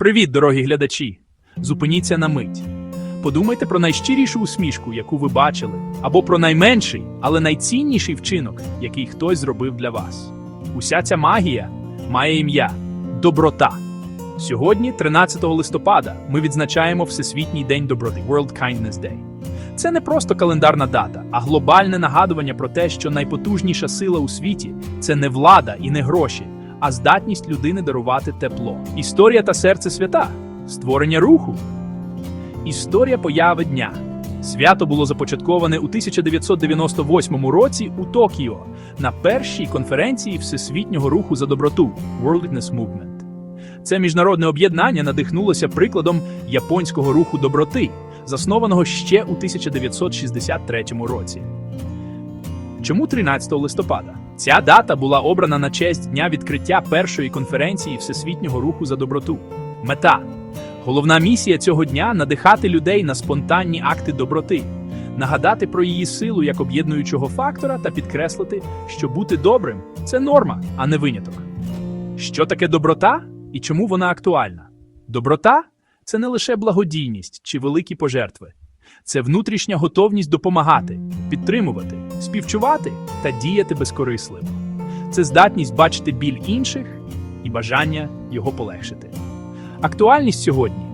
Привіт, дорогі глядачі! Зупиніться на мить. Подумайте про найщирішу усмішку, яку ви бачили, або про найменший, але найцінніший вчинок, який хтось зробив для вас. Уся ця магія має ім'я доброта. Сьогодні, 13 листопада, ми відзначаємо Всесвітній день доброти World Kindness Day. Це не просто календарна дата, а глобальне нагадування про те, що найпотужніша сила у світі це не влада і не гроші, а здатність людини дарувати тепло. Історія та серце свята, створення руху. Історія появи дня. Свято було започатковане у 1998 році у Токіо на першій конференції Всесвітнього руху за доброту Worldness Movement. Це міжнародне об'єднання надихнулося прикладом японського руху доброти, заснованого ще у 1963 році. Чому 13 листопада? Ця дата була обрана на честь дня відкриття першої конференції Всесвітнього руху за доброту. Мета головна місія цього дня надихати людей на спонтанні акти доброти, нагадати про її силу як об'єднуючого фактора та підкреслити, що бути добрим це норма, а не виняток. Що таке доброта і чому вона актуальна? Доброта це не лише благодійність чи великі пожертви, це внутрішня готовність допомагати, підтримувати, співчувати та діяти безкорисливо. Це здатність бачити біль інших і бажання його полегшити. Актуальність сьогодні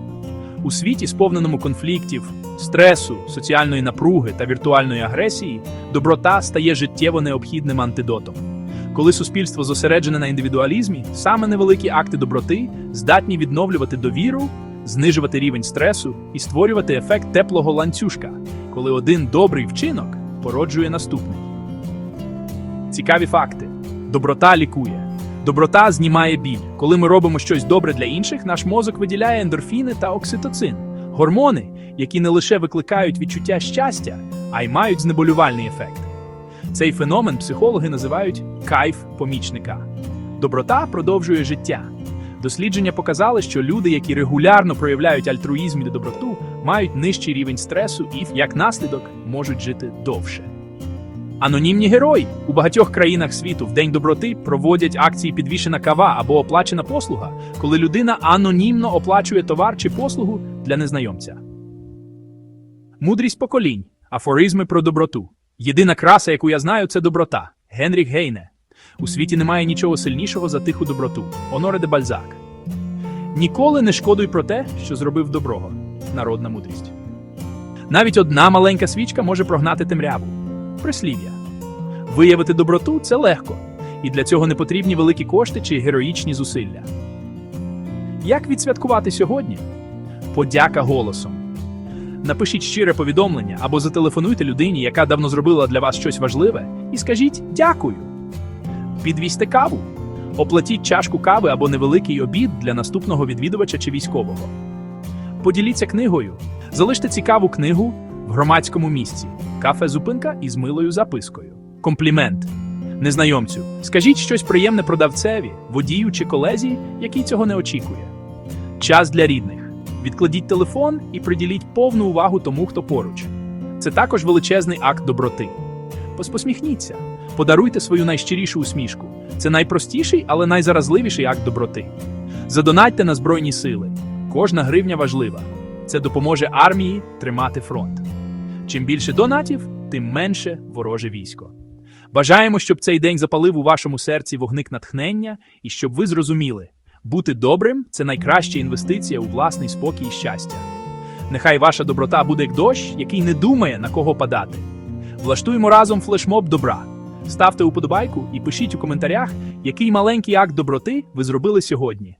у світі, сповненому конфліктів, стресу, соціальної напруги та віртуальної агресії, доброта стає життєво необхідним антидотом. Коли суспільство зосереджене на індивідуалізмі, саме невеликі акти доброти здатні відновлювати довіру, знижувати рівень стресу і створювати ефект теплого ланцюжка, коли один добрий вчинок породжує наступний. Цікаві факти: доброта лікує. Доброта знімає біль. Коли ми робимо щось добре для інших, наш мозок виділяє ендорфіни та окситоцин гормони, які не лише викликають відчуття щастя, а й мають знеболювальний ефект. Цей феномен психологи називають кайф помічника. Доброта продовжує життя. Дослідження показали, що люди, які регулярно проявляють альтруїзм і доброту, мають нижчий рівень стресу і, як наслідок, можуть жити довше. Анонімні герої у багатьох країнах світу в День доброти проводять акції підвішена кава або оплачена послуга, коли людина анонімно оплачує товар чи послугу для незнайомця. Мудрість поколінь, афоризми про доброту. Єдина краса, яку я знаю, це доброта. Генріх Гейне. У світі немає нічого сильнішого за тиху доброту. Оноре де Бальзак. Ніколи не шкодуй про те, що зробив доброго. Народна мудрість. Навіть одна маленька свічка може прогнати темряву. Прислів'я. Виявити доброту це легко, і для цього не потрібні великі кошти чи героїчні зусилля. Як відсвяткувати сьогодні? Подяка голосом. Напишіть щире повідомлення або зателефонуйте людині, яка давно зробила для вас щось важливе, і скажіть дякую. Підвізьте каву. Оплатіть чашку кави або невеликий обід для наступного відвідувача чи військового. Поділіться книгою. Залиште цікаву книгу в громадському місці. Кафе зупинка із милою запискою. Комплімент. Незнайомцю. Скажіть щось приємне продавцеві, водію чи колезі, який цього не очікує. Час для рідних. Відкладіть телефон і приділіть повну увагу тому, хто поруч. Це також величезний акт доброти. Пос- Посміхніться, подаруйте свою найщирішу усмішку. Це найпростіший, але найзаразливіший акт доброти. Задонатьте на Збройні сили. Кожна гривня важлива. Це допоможе армії тримати фронт. Чим більше донатів, тим менше вороже військо. Бажаємо, щоб цей день запалив у вашому серці вогник натхнення і щоб ви зрозуміли, бути добрим це найкраща інвестиція у власний спокій і щастя. Нехай ваша доброта буде як дощ, який не думає на кого падати. Влаштуємо разом флешмоб добра. Ставте уподобайку і пишіть у коментарях, який маленький акт доброти ви зробили сьогодні.